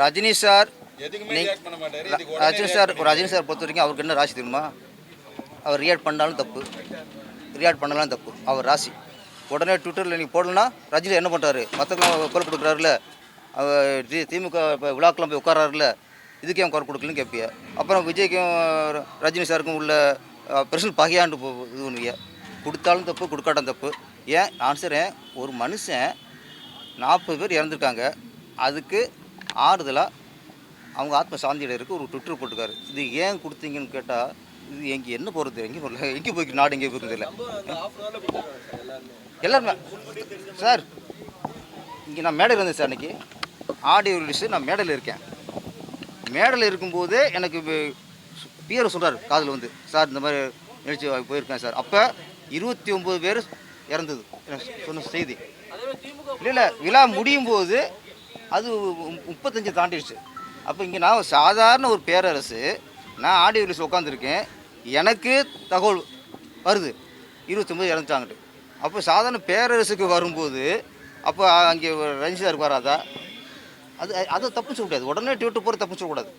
Rajini sir Rajini sir Rajini sir பொறுத்த வரைக்கும் அவருக்கு என்ன ராசி தெரியுமா? அவர் ரியாக்ட் பண்ணாலும் தப்பு. ரியாக்ட் பண்ணலாம் தப்பு. அவர் ராசி. உடனே ட்விட்டரில் நீங்கள் போடலன்னா ரஜினி என்ன பண்ணுறாரு மற்றவங்க குரல் கொடுக்குறாருல? அவர் திமுக இப்போ விழாக்கெல்லாம் போய் உட்காராருல இதுக்கு ஏன் குரல் கொடுக்கலன்னு கேட்பிய. அப்புறம் விஜய்க்கும் ரஜினி சாருக்கும் உள்ள பிரச்சனை பகையாண்டு போ இது பண்ணுவிய. கொடுத்தாலும் தப்பு கொடுக்காட்டும் தப்பு. ஏன்? ஆன்சரேன் ஒரு மனுஷன் நாற்பது பேர் இறந்துருக்காங்க. அதுக்கு ஆறுதலாக அவங்க ஆத்ம சாந்தியிடருக்கு ஒரு ட்விட்டர் போட்டுக்காரு இது ஏன் கொடுத்தீங்கன்னு கேட்டால் இது எங்கே என்ன போகிறது எங்கேயும் போகல எங்கேயும் போய் நாடு எங்கேயும் போகிறது இல்லை எல்லாருமே. சார் இங்கே நான் மேடையில் இருந்தேன் சார் அன்றைக்கி ஆடியோ ரிலீஸு நான் மேடையில் இருக்கேன். மேடையில் இருக்கும்போதே எனக்கு பியரை சொல்கிறார் காதில் வந்து. சார் இந்த மாதிரி நிகழ்ச்சி போயிருக்கேன் சார். அப்போ இருபத்தி ஒம்பது பேர் இறந்தது. சொன்ன செய்தி. இல்லை இல்லை விழா முடியும் போது அது முப்பத்தஞ்சு தாண்டிடுச்சு. அப்போ இங்கே நான் சாதாரண ஒரு பேரரசு நான் ஆடியோ ரிலீஸ் உட்காந்துருக்கேன் எனக்கு தகவல் வருது. இருபத்தொம்பது இறந்துட்டாங்கட்டு. அப்போ சாதாரண பேரரசுக்கு வரும்போது அப்போ அங்கே ரஞ்சி சார் வராதா அது அதை தப்பு சொல்லக்கூடாது உடனே டியூட்டு போகிற தப்பு சொல்லக்கூடாது